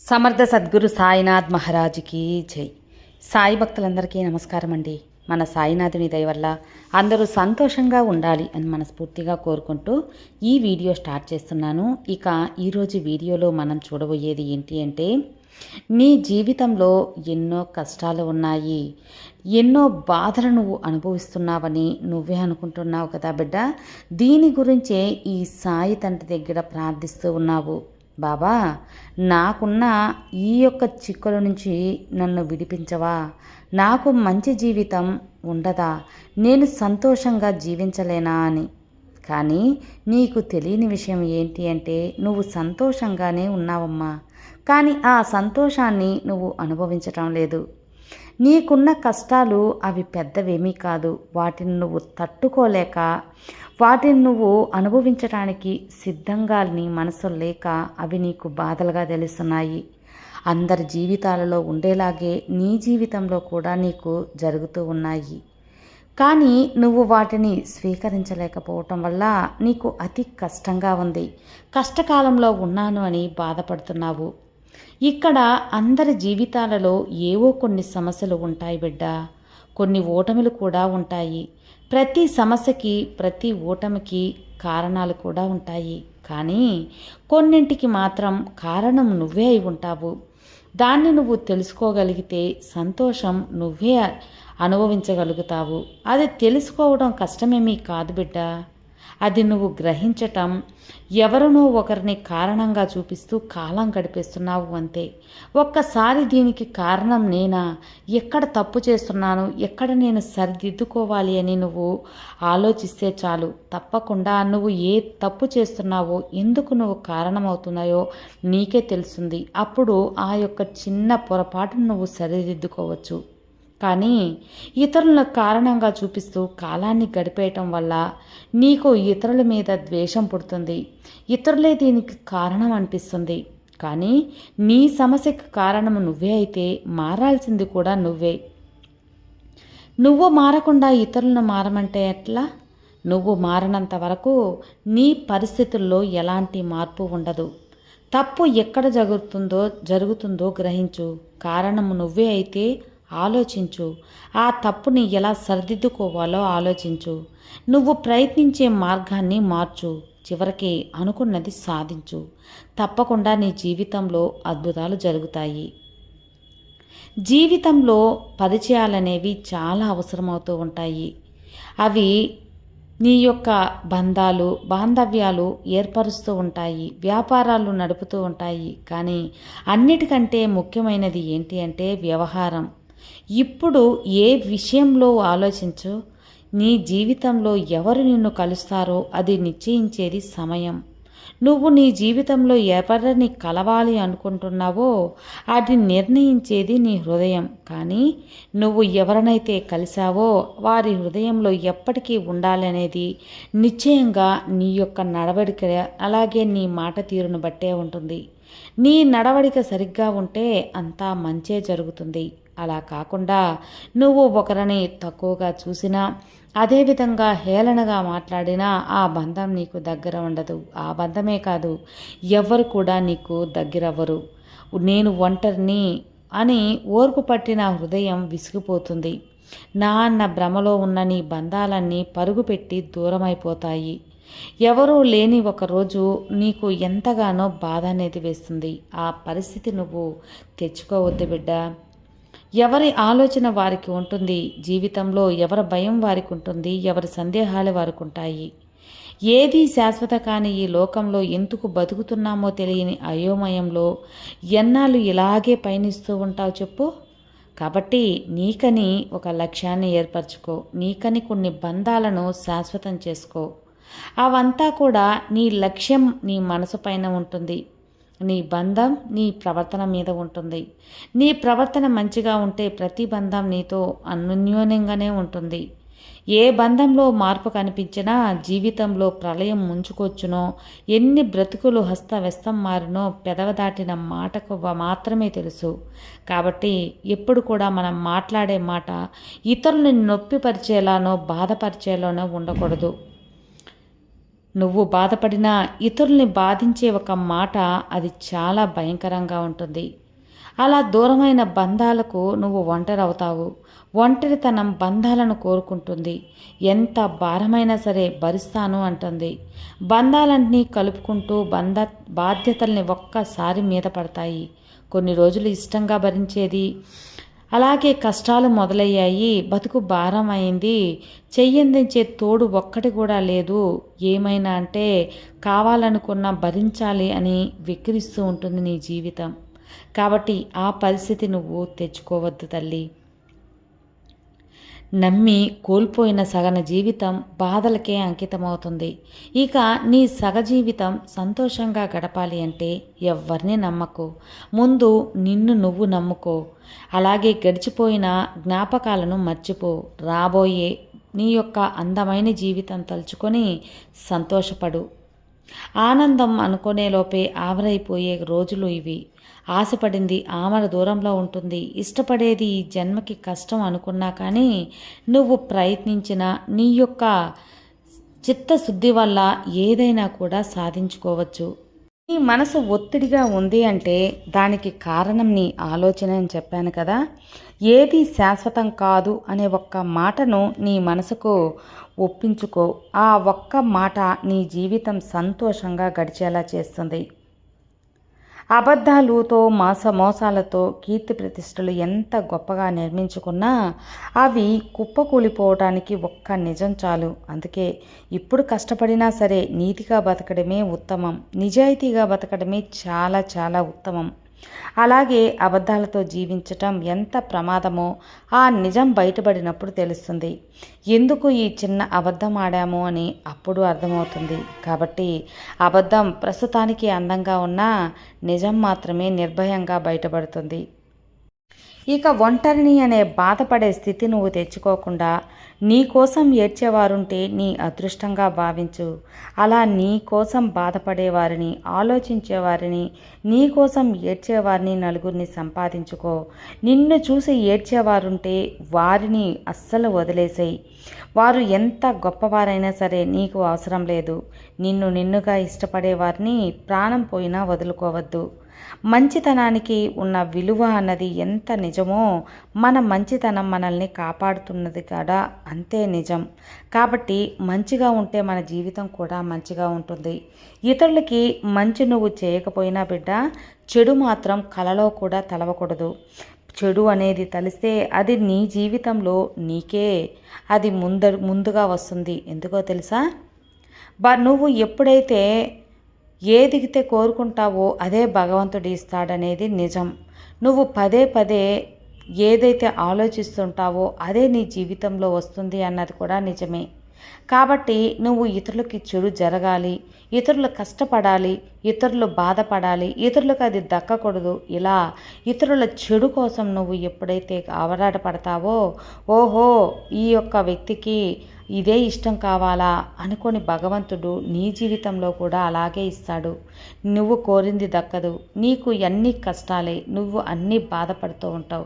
సమర్థ సద్గురు సాయినాథ్ మహారాజుకి జై. సాయి భక్తులందరికీ నమస్కారం అండి. మన సాయినాథుని దయ వల్ల అందరూ సంతోషంగా ఉండాలి అని మనస్ఫూర్తిగా కోరుకుంటూ ఈ వీడియో స్టార్ట్ చేస్తున్నాను. ఇక ఈరోజు వీడియోలో మనం చూడబోయేది ఏంటి అంటే నీ జీవితంలో ఎన్నో కష్టాలు ఉన్నాయి. ఎన్నో బాధలు నువ్వు అనుభవిస్తున్నావని నువ్వే అనుకుంటున్నావు కదా బిడ్డ. దీని గురించే ఈ సాయి తండ్రి దగ్గర ప్రార్థిస్తూ ఉన్నావు. బాబా నాకున్న ఈ యొక్క చిక్కుల నుంచి నన్ను విడిపించవా? నాకు మంచి జీవితం ఉండదా? నేను సంతోషంగా జీవించలేనా అని. కానీ నీకు తెలియని విషయం ఏంటి అంటే నువ్వు సంతోషంగానే ఉన్నావమ్మా. కానీ ఆ సంతోషాన్ని నువ్వు అనుభవించటం లేదు. నీకున్న కష్టాలు అవి పెద్దవేమీ కాదు. వాటిని నువ్వు తట్టుకోలేక వాటిని నువ్వు అనుభవించడానికి సిద్ధంగా నీ మనసు లేక అవి నీకు బాధలుగా తెలుస్తున్నాయి. అందరి జీవితాలలో ఉండేలాగే నీ జీవితంలో కూడా నీకు జరుగుతూ ఉన్నాయి. కానీ నువ్వు వాటిని స్వీకరించలేకపోవటం వల్ల నీకు అతి కష్టంగా ఉంది. కష్టకాలంలో ఉన్నాను అని బాధపడుతున్నావు. ఇక్కడ అందరి జీవితాలలో ఏవో కొన్ని సమస్యలు ఉంటాయి బిడ్డ. కొన్ని ఓటములు కూడా ఉంటాయి. ప్రతి సమస్యకి ప్రతి ఓటమికి కారణాలు కూడా ఉంటాయి. కానీ కొన్నింటికి మాత్రం కారణం నువ్వే అయి ఉంటావు. దాన్ని నువ్వు తెలుసుకోగలిగితే సంతోషం నువ్వే అనుభవించగలుగుతావు. అది తెలుసుకోవడం కష్టమేమీ కాదు బిడ్డ. అది నువ్వు గ్రహించటం. ఎవరినో ఒకరిని కారణంగా చూపిస్తూ కాలం గడిపేస్తున్నావు అంతే. ఒక్కసారి దీనికి కారణం నేనా? ఎక్కడ తప్పు చేస్తున్నాను? ఎక్కడ నేను సరిదిద్దుకోవాలి అని నువ్వు ఆలోచిస్తే చాలు. తప్పకుండా నువ్వు ఏ తప్పు చేస్తున్నావో ఎందుకు నువ్వు కారణమవుతున్నాయో నీకే తెలుస్తుంది. అప్పుడు ఆ యొక్క చిన్న పొరపాటును నువ్వు సరిదిద్దుకోవచ్చు. కానీ ఇతరుల కారణంగా చూపిస్తూ కాలాన్ని గడిపేయటం వల్ల నీకు ఇతరుల మీద ద్వేషం పుడుతుంది. ఇతరులే దీనికి కారణం అనిపిస్తుంది. కానీ నీ సమస్యకు కారణం నువ్వే అయితే మారాల్సింది కూడా నువ్వే. నువ్వు మారకుండా ఇతరులను మారమంటే ఎట్లా? నువ్వు మారనంత వరకు నీ పరిస్థితుల్లో ఎలాంటి మార్పు ఉండదు. తప్పు ఎక్కడ జరుగుతుందో జరుగుతుందో గ్రహించు. కారణము నువ్వే అయితే ఆలోచించు. ఆ తప్పుని ఎలా సరిదిద్దుకోవాలో ఆలోచించు. నువ్వు ప్రయత్నించే మార్గాన్ని మార్చు. చివరికి అనుకున్నది సాధించు. తప్పకుండా నీ జీవితంలో అద్భుతాలు జరుగుతాయి. జీవితంలో పరిచయాలనేవి చాలా అవసరమవుతూ ఉంటాయి. అవి నీ యొక్క బంధాలు బాంధవ్యాలు ఏర్పరుస్తూ ఉంటాయి. వ్యాపారాలు నడుపుతూ ఉంటాయి. కానీ అన్నిటికంటే ముఖ్యమైనది ఏంటి అంటే వ్యవహారం. ఇప్పుడు ఏ విషయంలో ఆలోచించు? నీ జీవితంలో ఎవరు నిన్ను కలుస్తారో అది నిశ్చయించేది సమయం. నువ్వు నీ జీవితంలో ఎవరిని కలవాలి అనుకుంటున్నావో అది నిర్ణయించేది నీ హృదయం. కానీ నువ్వు ఎవరినైతే కలిశావో వారి హృదయంలో ఎప్పటికీ ఉండాలనేది నిశ్చయంగా నీ యొక్క నడవడిక అలాగే నీ మాట తీరును బట్టే ఉంటుంది. నీ నడవడిక సరిగ్గా ఉంటే అంతా మంచే జరుగుతుంది. అలా కాకుండా నువ్వు ఒకరిని తక్కువగా చూసినా అదేవిధంగా హేళనగా మాట్లాడినా ఆ బంధం నీకు దగ్గర ఉండదు. ఆ బంధమే కాదు ఎవరు కూడా నీకు దగ్గరవ్వరు. నేను ఒంటరిని అని ఓర్పు పట్టిన హృదయం విసిగిపోతుంది. నా అన్న భ్రమలో ఉన్న నీ బంధాలన్నీ పరుగుపెట్టి దూరమైపోతాయి. ఎవరూ లేని ఒకరోజు నీకు ఎంతగానో బాధ అనేది వేస్తుంది. ఆ పరిస్థితి నువ్వు తెచ్చుకోవద్దు బిడ్డ. ఎవరి ఆలోచన వారికి ఉంటుంది జీవితంలో ఎవరి భయం వారికి ఉంటుంది ఎవరి సందేహాలు వారికి ఉంటాయి. ఏది శాశ్వత కాని ఈ లోకంలో ఎందుకు బతుకుతున్నామో తెలియని అయోమయంలో ఎన్నాళ్ళు ఇలాగే పయనిస్తూ ఉంటావు చెప్పు. కాబట్టి నీకని ఒక లక్ష్యాన్ని ఏర్పరచుకో నీకని కొన్ని బంధాలను శాశ్వతం చేసుకో. అవంతా కూడా నీ లక్ష్యం నీ మనసు పైన ఉంటుంది. నీ బంధం నీ ప్రవర్తన మీద ఉంటుంది. నీ ప్రవర్తన మంచిగా ఉంటే ప్రతి బంధం నీతో అన్యోన్యంగానే ఉంటుంది. ఏ బంధంలో మార్పు కనిపించినా జీవితంలో ప్రళయం ముంచుకొచ్చునో ఎన్ని బ్రతుకులు హస్తవ్యస్తం మారినో పెదవ దాటిన మాటకు మాత్రమే తెలుసు. కాబట్టి ఎప్పుడు కూడా మనం మాట్లాడే మాట ఇతరులను నొప్పిపరిచేలానో బాధపరిచేలానో ఉండకూడదు. నువ్వు బాధపడినా ఇతరుల్ని బాధించే ఒక మాట అది చాలా భయంకరంగా ఉంటుంది. అలా దూరమైన బంధాలకు నువ్వు ఒంటరి అవుతావు ఒంటరితనం బంధాలను కోరుకుంటుంది. ఎంత భారమైనా సరే భరిస్తాను అంటుంది. బంధాలన్నీ కలుపుకుంటూ బంధ బాధ్యతల్ని ఒక్కసారి మీద పడతాయి. కొన్ని రోజులు ఇష్టంగా భరించేది అలాగే కష్టాలు మొదలయ్యాయి. బతుకు భారం అయింది చెయ్యందించే తోడు ఒక్కటి కూడా లేదు. ఏమైనా అంటే కావాలనుకున్న భరించాలి అని విక్రిస్తూ ఉంటుంది నీ జీవితం. కాబట్టి ఆ పరిస్థితి నువ్వు తెచ్చుకోవద్దు తల్లి. నమ్మి కోల్పోయిన సగన జీవితం బాధలకే అంకితమవుతుంది. ఇక నీ సగ జీవితం సంతోషంగా గడపాలి అంటే ఎవరిని నమ్మకు. ముందు నిన్ను నువ్వు నమ్ముకో. అలాగే గడిచిపోయిన జ్ఞాపకాలను మర్చిపో. రాబోయే నీ యొక్క అందమైన జీవితం తలుచుకొని సంతోషపడు. ఆనందం అనుకునేలోపే ఆవరైపోయే రోజులు ఇవి. ఆశపడింది ఆమర దూరంలో ఉంటుంది. ఇష్టపడేది ఈ జన్మకి కష్టం అనుకున్నా కానీ నువ్వు ప్రయత్నించిన నీ యొక్క చిత్తశుద్ధి వల్ల ఏదైనా కూడా సాధించుకోవచ్చు. నీ మనసు ఒత్తిడిగా ఉంది అంటే దానికి కారణం నీ ఆలోచన అని చెప్పాను కదా. ఏది శాశ్వతం కాదు అనే ఒక్క మాటను నీ మనసుకు ఒప్పించుకో. ఆ ఒక్క మాట నీ జీవితం సంతోషంగా గడిచేలా చేస్తుంది. అబద్ధాలుతో మాస మోసాలతో కీర్తి ప్రతిష్టలు ఎంత గొప్పగా నిర్మించుకున్నా అవి కుప్పకూలిపోవడానికి ఒక్క నిజం చాలు. అందుకే ఇప్పుడు కష్టపడినా సరే నీతిగా బతకడమే ఉత్తమం. నిజాయితీగా బతకడమే చాలా చాలా ఉత్తమం. అలాగే అబద్ధాలతో జీవించటం ఎంత ప్రమాదమో ఆ నిజం బయటపడినప్పుడు తెలుస్తుంది. ఎందుకు ఈ చిన్న అబద్ధం ఆడాము అని అప్పుడు అర్థమవుతుంది. కాబట్టి అబద్ధం ప్రస్తుతానికి అందంగా ఉన్నా నిజం మాత్రమే నిర్భయంగా బయటపడుతుంది. ఇక ఒంటరిని అనే బాధపడే స్థితి నువ్వు తెచ్చుకోకుండా నీ కోసం ఏడ్చేవారుంటే నీ అదృష్టంగా భావించు. అలా నీ కోసం బాధపడేవారిని ఆలోచించేవారిని నీ కోసం ఏడ్చేవారిని నలుగురిని సంపాదించుకో. నిన్ను చూసి ఏడ్చేవారుంటే వారిని అస్సలు వదిలేసేయి. వారు ఎంత గొప్పవారైనా సరే నీకు అవసరం లేదు. నిన్ను నిన్నుగా ఇష్టపడే వారిని ప్రాణం పోయినా వదులుకోవద్దు. మంచితనానికి ఉన్న విలువ అన్నది ఎంత నిజమో మన మంచితనం మనల్ని కాపాడుతున్నది కూడా అంతే నిజం. కాబట్టి మంచిగా ఉంటే మన జీవితం కూడా మంచిగా ఉంటుంది. ఇతరులకి మంచి నువ్వు చేయకపోయినా బిడ్డ చెడు మాత్రం కలలో కూడా తలవకూడదు. చెడు అనేది తలిస్తే అది నీ జీవితంలో నీకే అది ముంద ముందుగా వస్తుంది. ఎందుకో తెలుసా? బా నువ్వు ఎప్పుడైతే ఏదిగితే కోరుకుంటావో అదే భగవంతుడు ఇస్తాడనేది నిజం. నువ్వు పదే పదే ఏదైతే ఆలోచిస్తుంటావో అదే నీ జీవితంలో వస్తుంది అన్నది కూడా నిజమే. కాబట్టి నువ్వు ఇతరులకి చెడు జరగాలి ఇతరులు కష్టపడాలి ఇతరులు బాధపడాలి ఇతరులకు అది దక్కకూడదు. ఇలా ఇతరుల చెడు కోసం నువ్వు ఎప్పుడైతే ఆవరాటపడతావో ఓహో ఈ యొక్క వ్యక్తికి ఇదే ఇష్టం కావాలా అనుకొని భగవంతుడు నీ జీవితంలో కూడా అలాగే ఇస్తాడు. నువ్వు కోరింది దక్కదు. నీకు అన్ని కష్టాలే. నువ్వు అన్నీ బాధపడుతూ ఉంటావు.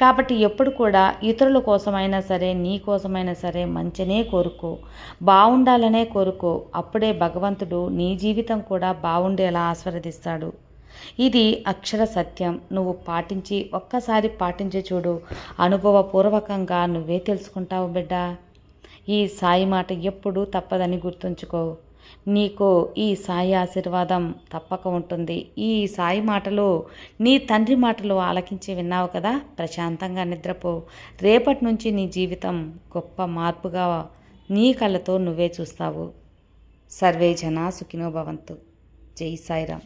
కాబట్టి ఎప్పుడు కూడా ఇతరుల కోసమైనా సరే నీ కోసమైనా సరే మంచినే కోరుకో. బాగుండాలనే కోరుకో. అప్పుడే భగవంతుడు నీ జీవితం కూడా బాగుండేలా ఆస్వాదిస్తాడు ఇది అక్షర సత్యం. నువ్వు పాటించి ఒక్కసారి పాటించి చూడు. అనుభవపూర్వకంగా నువ్వే తెలుసుకుంటావు బిడ్డ. ఈ సాయి మాట ఎప్పుడూ తప్పదని గుర్తుంచుకో. నీకు ఈ సాయి ఆశీర్వాదం తప్పక ఉంటుంది. ఈ సాయి మాటలు నీ తండ్రి మాటలు ఆలకించి విన్నావు కదా? ప్రశాంతంగా నిద్రపో. రేపటి నుంచి నీ జీవితం గొప్ప మార్పుగా నీ కళ్ళతో నువ్వే చూస్తావు. సర్వే జనా సుఖినో భవంతు. జై సాయిరామ్.